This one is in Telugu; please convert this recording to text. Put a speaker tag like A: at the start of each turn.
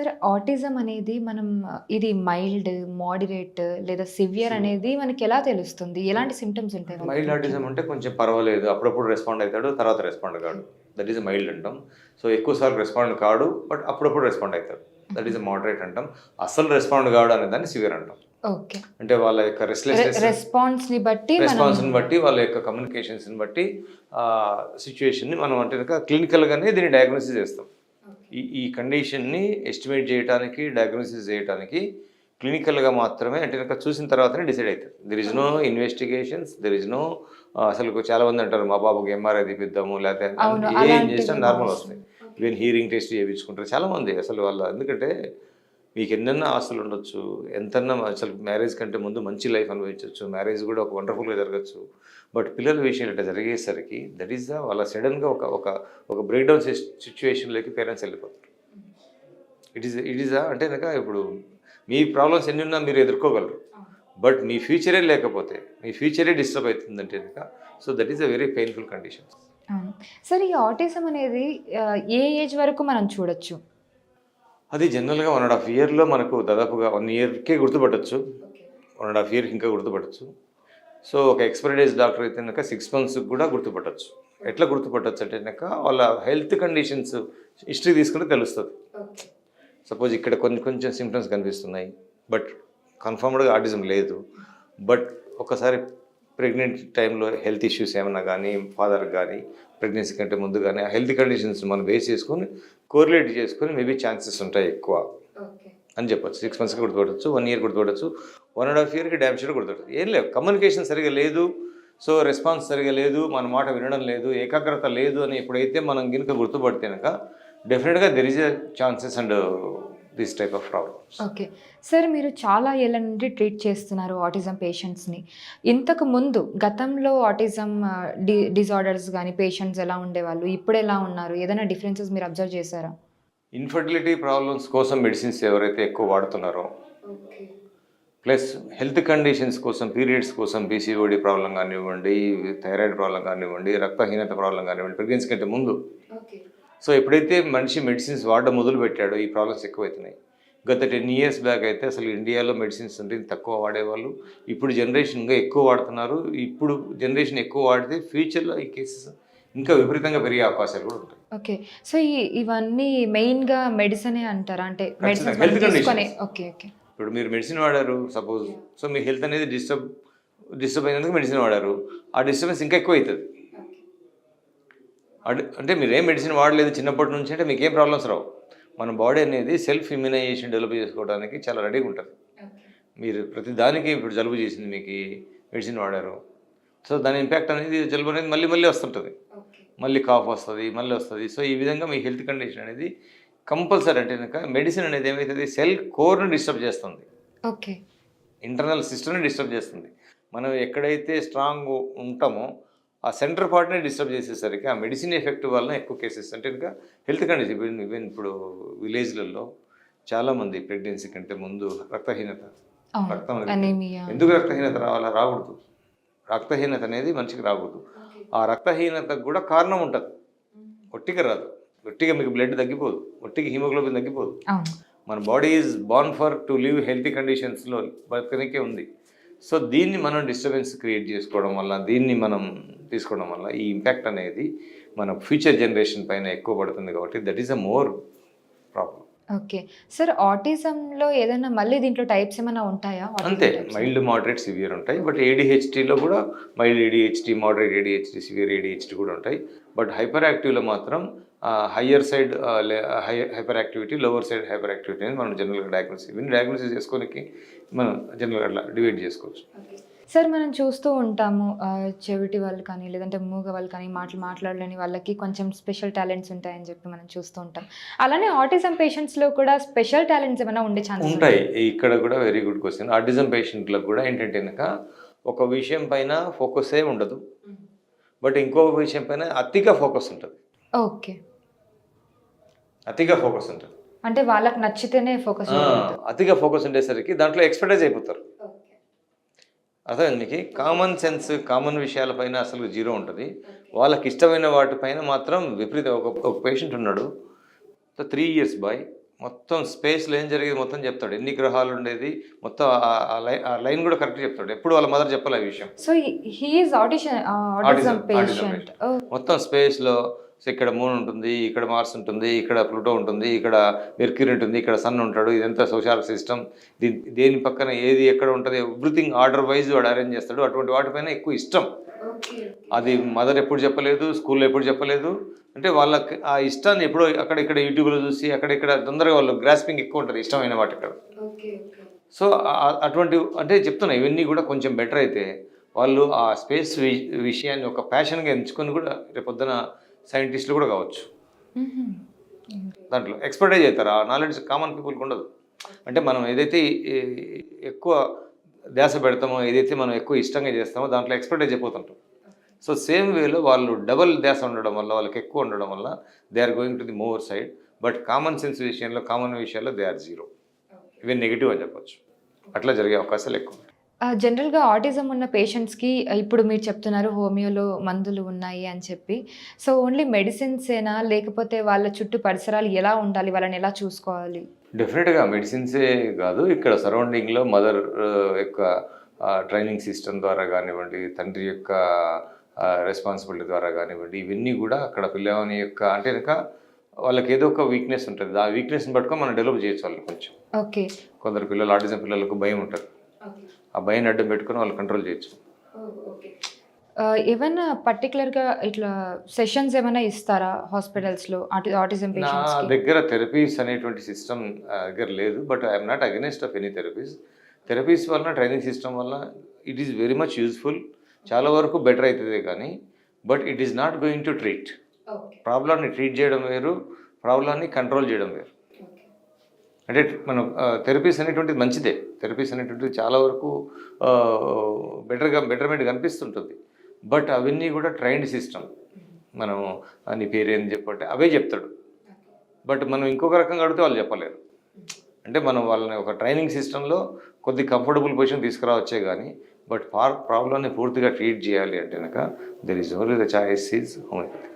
A: సార్ ఆటిజం అనేది మనం ఇది మైల్డ్ మోడరేట్ లేదా సివియర్ అనేది మనకి ఎలా తెలుస్తుంది? ఎలాంటి సిమ్టమ్స్ ఉంటాయి?
B: మైల్డ్ ఆటిజం అంటే కొంచెం పర్వాలేదు. అప్పుడప్పుడు రెస్పాండ్ అవుతాడు తర్వాత రెస్పాండ్ కాడు. దట్ ఈస్ మైల్డ్ అంటాం. సో ఎక్కువసార్లు రెస్పాండ్ కాడు బట్ అప్పుడప్పుడు రెస్పాండ్ అవుతాడు. దట్ ఈస్ మోడరేట్ అంటాం. అసలు రెస్పాండ్ కాడు అనే దాన్ని సివియర్ అంటాం.
A: ఓకే.
B: అంటే వాళ్ళ యొక్క
A: రెస్పాన్స్ని బట్టి మనం
B: రెస్పాన్స్ని బట్టి వాళ్ళ యొక్క కమ్యూనికేషన్స్ని బట్టి ఆ సిచ్యువేషన్ని మనం అంటే కనుక క్లినికల్గానే దీన్ని డయాగ్నోసిస్ చేస్తాం. ఈ ఈ కండిషన్ని ఎస్టిమేట్ చేయడానికి డయాగ్నోసిస్ చేయడానికి క్లినికల్గా మాత్రమే అంటే కనుక చూసిన తర్వాతనే డిసైడ్ అవుతుంది there is no investigations there is no అసలు చాలా మంది అంటారు మా బాబుకి ఎంఆర్ఐ తీపిద్దాము లేకపోతే ఏం చేసినా నార్మల్. వస్తాయి. ఈవెన్ హీరింగ్ టెస్ట్ చేయించుకుంటారు. చాలా మంది అసలు వాళ్ళ ఎందుకంటే మీకు ఎన్నెన్న ఆస్తులు ఉండొచ్చు ఎంతన్నా అసలు మ్యారేజ్ కంటే ముందు మంచి లైఫ్ అనుభవించవచ్చు మ్యారేజ్ కూడా ఒక వండర్ఫుల్గా జరగచ్చు. బట్ పిల్లల విషయాలు ఇట్లా జరిగేసరికి దట్ ఈస్ ద వాళ్ళ సడన్గా ఒక ఒక ఒక బ్రేక్ డౌన్ సిచ్యువేషన్లోకి పేరెంట్స్ వెళ్ళిపోతారు. ఇట్ ఈస్ ఇట్ ఈస్ అంటే కనుక ఇప్పుడు మీ ప్రాబ్లమ్స్ ఎన్ని ఉన్నా మీరు ఎదుర్కోగలరు. బట్ మీ ఫ్యూచరే లేకపోతే మీ ఫ్యూచరే డిస్టర్బ్ అవుతుందంటే కనుక so that is a very painful condition.
A: Sir ఈ ఆటిజం అనేది ఏ ఏజ్ వరకు మనం చూడొచ్చు?
B: అది జనరల్గా వన్ అండ్ హాఫ్ ఇయర్లో మనకు దాదాపుగా వన్ ఇయర్కే గుర్తుపట్టచ్చు. వన్ అండ్ హాఫ్ ఇయర్కి ఇంకా గుర్తుపట్టచ్చు. సో ఒక ఎక్స్పైరీ డేస్ డాక్టర్ అయితే కనుక సిక్స్ మంత్స్కి కూడా గుర్తుపట్టచ్చు. ఎట్లా గుర్తుపట్టచ్చు అంటే కనుక వాళ్ళ హెల్త్ కండిషన్స్ హిస్టరీ తీసుకుంటే తెలుస్తుంది. సపోజ్ ఇక్కడ కొన్ని కొంచెం సిమ్టమ్స్ కనిపిస్తున్నాయి బట్ కన్ఫర్మ్డ్గా ఆటిజం లేదు. బట్ ఒకసారి ప్రెగ్నెంట్ టైంలో హెల్త్ ఇష్యూస్ ఏమైనా కానీ ఫాదర్ కానీ ప్రెగ్నెన్సీ కంటే ముందు కానీ ఆ హెల్త్ కండిషన్స్ మనం బేస్ చేసుకొని కోరిలేట్ చేసుకొని మేబీ ఛాన్సెస్ ఉంటాయి ఎక్కువ. అని చెప్పొచ్చు. సిక్స్ మంత్స్కి గుర్తుపట్టచ్చు వన్ ఇయర్ గుర్తుపట్టచ్చు వన్ అండ్ హాఫ్ ఇయర్కి డ్యామ్ షీట్ గుర్తుపట్టచ్చు. ఏం లేదు కమ్యూనికేషన్ సరిగా లేదు. సో రెస్పాన్స్ సరిగా లేదు. మన మాట వినడం లేదు. ఏకాగ్రత లేదు అని ఎప్పుడైతే మనం గినుక గుర్తుపడితే కనుక డెఫినెట్గా there is a chances and this type of problems
A: okay sir మీరు చాలా ఏళ్ళ నుండి ట్రీట్ చేస్తున్నారు ఆటిజం పేషెంట్స్ని ఇంతకు ముందు గతంలో ఆటిజం డి డిజార్డర్స్ కానీ పేషెంట్స్ ఎలా ఉండేవాళ్ళు? ఇప్పుడు ఎలా ఉన్నారు? ఏదైనా డిఫరెన్సెస్ మీరు అబ్జర్వ్ చేశారా?
B: ఇన్ఫర్టిలిటీ ప్రాబ్లమ్స్ కోసం మెడిసిన్స్ ఎవరైతే ఎక్కువ వాడుతున్నారో ప్లస్ హెల్త్ కండిషన్స్ కోసం పీరియడ్స్ కోసం పీసీఓడి ప్రాబ్లం కానివ్వండి థైరాయిడ్ ప్రాబ్లం కానివ్వండి రక్తహీనత ప్రాబ్లం కానివ్వండి ప్రెగ్నెన్సీ కంటే ముందు సో ఎప్పుడైతే మనిషి మెడిసిన్స్ వాడడం మొదలు పెట్టాడో ఈ ప్రాబ్లమ్స్ ఎక్కువవుతున్నాయి గత టెన్ ఇయర్స్ బ్యాక్ అయితే అసలు ఇండియాలో మెడిసిన్స్ అంటే తక్కువ వాడేవాళ్ళు. ఇప్పుడు జనరేషన్గా ఎక్కువ వాడుతున్నారు. ఇప్పుడు జనరేషన్ ఎక్కువ వాడితే ఫ్యూచర్లో ఈ కేసెస్ ఇంకా విపరీతంగా పెరిగే అవకాశాలు కూడా ఉంటాయి.
A: ఓకే. సో ఈ ఇవన్నీ మెయిన్గా మెడిసినే అంటారా? అంటే
B: conditions.
A: Okay okay.
B: ఇప్పుడు మీరు మెడిసిన్ వాడారు సపోజ్. సో మీ హెల్త్ అనేది డిస్టర్బ్ డిస్టర్బ్ అయినందుకు మెడిసిన్ వాడారు. ఆ డిస్టర్బెన్స్ ఇంకా ఎక్కువ అవుతుంది అంటే మీరు ఏం మెడిసిన్ వాడలేదు చిన్నప్పటి నుంచి అంటే మీకు ఏం ప్రాబ్లమ్స్ రావు. మన బాడీ అనేది సెల్ఫ్ ఇమ్యునైజేషన్ డెవలప్ చేసుకోవడానికి చాలా రెడీగా ఉంటుంది. మీరు ప్రతి దానికి ఇప్పుడు జలుబు చేసింది మీకు మెడిసిన్ వాడారు. సో దాని ఇంపాక్ట్ అనేది జలుబు అనేది మళ్ళీ మళ్ళీ వస్తుంటుంది. మళ్ళీ కాఫ్ వస్తుంది మళ్ళీ వస్తుంది. సో ఈ విధంగా మీ హెల్త్ కండిషన్ అనేది కంపల్సరీ అంటే కనుక మెడిసిన్ అనేది ఏమవుతుంది సెల్ కోర్ని డిస్టర్బ్ చేస్తుంది.
A: ఓకే.
B: ఇంటర్నల్ సిస్టమ్ని డిస్టర్బ్ చేస్తుంది. మనం ఎక్కడైతే స్ట్రాంగ్ ఉంటామో ఆ సెంటర్ పార్ట్ని డిస్టర్బ్ చేసేసరికి ఆ మెడిసిన్ ఎఫెక్ట్ వలన ఎక్కువ కేసెస్ అంటే ఇంకా హెల్త్ కండిషన్ ఈవెన్ ఇప్పుడు విలేజ్లలో చాలామంది ప్రెగ్నెన్సీ కంటే ముందు రక్తహీనత రక్తం ఎందుకు రక్తహీనత రావాలా? రాకూడదు. రక్తహీనత అనేది మనిషికి రాకూడదు. ఆ రక్తహీనతకు కూడా కారణం ఉంటుంది. ఒట్టిగా రాదు. ఒట్టిగా మీకు బ్లడ్ తగ్గిపోదు. ఒట్టిగా హిమోగ్లోబిన్ తగ్గిపోదు. మన body is born for to live healthy కండిషన్స్లో బతకనికే ఉంది. సో దీన్ని మనం డిస్టర్బెన్స్ క్రియేట్ చేసుకోవడం వల్ల దీన్ని మనం తీసుకోవడం వల్ల ఈ ఇంపాక్ట్ అనేది మన ఫ్యూచర్ జనరేషన్ పైన ఎక్కువ పడుతుంది కాబట్టి that is a more problem
A: okay. Sir ఆటిజంలో ఏదైనా మళ్ళీ దీంట్లో టైప్స్ ఏమైనా ఉంటాయా?
B: అంతే? మైల్డ్ మోడరేట్ సివియర్ ఉంటాయి. బట్ ఏడిహెచ్టీలో కూడా mild ADHD moderate ADHD severe ADHD కూడా ఉంటాయి. బట్ హైపర్ యాక్టివ్లో మాత్రం higher side hyper activity lower side hyper activity అనేది మనం జనరల్గా డయాగ్నోసిస్ ఇవన్నీ డయాగ్నోసిస్ చేసుకోనికి మనం జనరల్గా అట్లా డివైడ్ చేసుకోవచ్చు.
A: సార్ మనం చూస్తూ ఉంటాము చెవిటి వాళ్ళు కానీ లేదంటే మూగ వాళ్ళు కానీ మాటలు మాట్లాడలేని వాళ్ళకి కొంచెం స్పెషల్ టాలెంట్స్ ఉంటాయని చెప్పి మనం చూస్తూ ఉంటాం. అలానే ఆటిజం పేషెంట్స్లో కూడా స్పెషల్ టాలెంట్స్ ఏమైనా ఉండే ఛాన్సెస్
B: ఉంటాయి. ఇక్కడ కూడా వెరీ గుడ్ క్వశ్చన్ ఆటిజం పేషెంట్లకు కూడా ఏంటంటే కనుక ఒక విషయం పైన ఫోకసే ఉండదు. బట్ ఇంకో విషయం పైన అతిగా ఫోకస్ ఉంటుంది.
A: ఓకే
B: అతిగా ఫోకస్ ఉంటుంది.
A: అంటే వాళ్ళకి నచ్చితేనే ఫోకస్
B: అతిగా ఫోకస్ ఉండేసరికి దాంట్లో ఎక్స్పర్టైజ్ అయిపోతారు. అర్థమైంది మీకు? కామన్ సెన్స్ కామన్ విషయాలపైన అసలు జీరో ఉంటుంది. వాళ్ళకి ఇష్టమైన వాటిపైన మాత్రం విపరీత. ఒక ఒక పేషెంట్ ఉన్నాడు. Three years boy. మొత్తం స్పేస్లో ఏం జరిగేది మొత్తం చెప్తాడు. ఎన్ని గ్రహాలు ఉండేది మొత్తం ఆ- లైన్ కూడా కరెక్ట్ చెప్తాడు. ఎప్పుడు వాళ్ళ మదర్ చెప్పాలి ఆ విషయం.
A: సో ఆడిషన్
B: మొత్తం స్పేస్లో సో ఇక్కడ మూన్ ఉంటుంది ఇక్కడ మార్స్ ఉంటుంది ఇక్కడ ప్లూటో ఉంటుంది ఇక్కడ మెర్క్యూరీ ఉంటుంది ఇక్కడ సన్ ఉంటాడు ఇదంతా సోషల్ సిస్టమ్. దేని పక్కన ఏది ఎక్కడ ఉంటుంది ఎవ్రీథింగ్ ఆర్డర్ వైజ్ వాడు అరేంజ్ చేస్తాడు అటువంటి వాటిపైన ఎక్కువ ఇష్టం. అది మదర్ ఎప్పుడు చెప్పలేదు స్కూల్లో ఎప్పుడు చెప్పలేదు. అంటే వాళ్ళకి ఆ ఇష్టాన్ని ఎప్పుడో అక్కడ ఇక్కడ యూట్యూబ్లో చూసి అక్కడ ఇక్కడ తొందరగా వాళ్ళు గ్రాస్పింగ్ ఎక్కువ ఉంటుంది ఇష్టమైన వాటి ఇక్కడ. సో అటువంటి అంటే చెప్తున్నా ఇవన్నీ కూడా కొంచెం బెటర్ అయితే వాళ్ళు ఆ స్పేస్ విషయాన్ని ఒక ప్యాషన్గా ఎంచుకొని కూడా రేపొద్దున సైంటిస్టులు కూడా కావచ్చు. దాంట్లో ఎక్స్పర్టైజ్ అవుతారు ఆ నాలెడ్జ్ కామన్ పీపుల్కి ఉండదు. అంటే మనం ఏదైతే ఎక్కువ ధ్యాస పెడతామో ఏదైతే మనం ఎక్కువ ఇష్టంగా చేస్తామో దాంట్లో ఎక్స్పర్టైజ్ అయిపోతుంటాం సో సేమ్ వేలో వాళ్ళు డబల్ ధ్యాస ఉండడం వల్ల వాళ్ళకి ఎక్కువ ఉండడం వల్ల they are going to the more side. But common sense విషయంలో కామన్ విషయాల్లో దే ఆర్ జీరో. ఇవి నెగిటివ్ అని చెప్పొచ్చు. అట్లా జరిగే అవకాశాలు ఎక్కువ ఉంటాయి.
A: జనరల్గా ఆటిజం ఉన్న పేషెంట్స్కి ఇప్పుడు మీరు చెప్తున్నారు హోమియోలో మందులు ఉన్నాయి అని చెప్పి. సో ఓన్లీ మెడిసిన్సేనా లేకపోతే వాళ్ళ చుట్టూ పరిసరాలు ఎలా ఉండాలి? వాళ్ళని ఎలా చూసుకోవాలి?
B: డెఫినెట్గా మెడిసిన్సే కాదు. ఇక్కడ సరౌండింగ్లో మదర్ యొక్క ట్రైనింగ్ సిస్టమ్ ద్వారా కానివ్వండి తండ్రి యొక్క రెస్పాన్సిబిలిటీ ద్వారా కానివ్వండి ఇవన్నీ కూడా అక్కడ పిల్లవాని యొక్క అంటే కనుక వాళ్ళకి ఏదో ఒక వీక్నెస్ ఉంటుంది. ఆ వీక్నెస్ని పట్టుకొని మనం డెవలప్ చేయొచ్చు వాళ్ళు కొంచెం.
A: ఓకే
B: కొందరు పిల్లలు ఆటిజం పిల్లలకు భయం ఉంటుంది. ఆ భయం అడ్డం పెట్టుకొని వాళ్ళు కంట్రోల్ చేయొచ్చు.
A: ఏమైనా పర్టికులర్గా ఇట్లా సెషన్స్ ఏమైనా ఇస్తారా హాస్పిటల్స్లో ఆటిజం
B: నా దగ్గర థెరపీస్ అనేటువంటి సిస్టమ్ దగ్గర లేదు but I'm not against of any therapies therapies వలన ట్రైనింగ్ సిస్టమ్ వల్ల it is very much useful చాలా వరకు బెటర్ అవుతుంది కానీ but it is not going to treat ప్రాబ్లమ్ని ట్రీట్ చేయడం వేరు ప్రాబ్లమ్ని కంట్రోల్ చేయడం వేరు. అంటే మనం థెరపీస్ అనేటువంటిది మంచిదే. థెరపీస్ అనేటువంటిది చాలా వరకు బెటర్గా బెటర్మెంట్ కనిపిస్తుంటుంది. బట్ అవన్నీ కూడా ట్రైన్డ్ సిస్టమ్ మనం "ఆ, నీ పేరేం చెప్పంటే అవే చెప్తాడు. బట్ మనం ఇంకొక రకంగా అడిగితే వాళ్ళు చెప్పలేరు. అంటే మనం వాళ్ళని ఒక ట్రైనింగ్ సిస్టంలో కొద్ది కంఫర్టబుల్ పొజిషన్ తీసుకురావచ్చే కానీ బట్ ప్రాబ్లమ్ని పూర్తిగా ట్రీట్ చేయాలి అంటే కనుక there is only the choice is homeopathy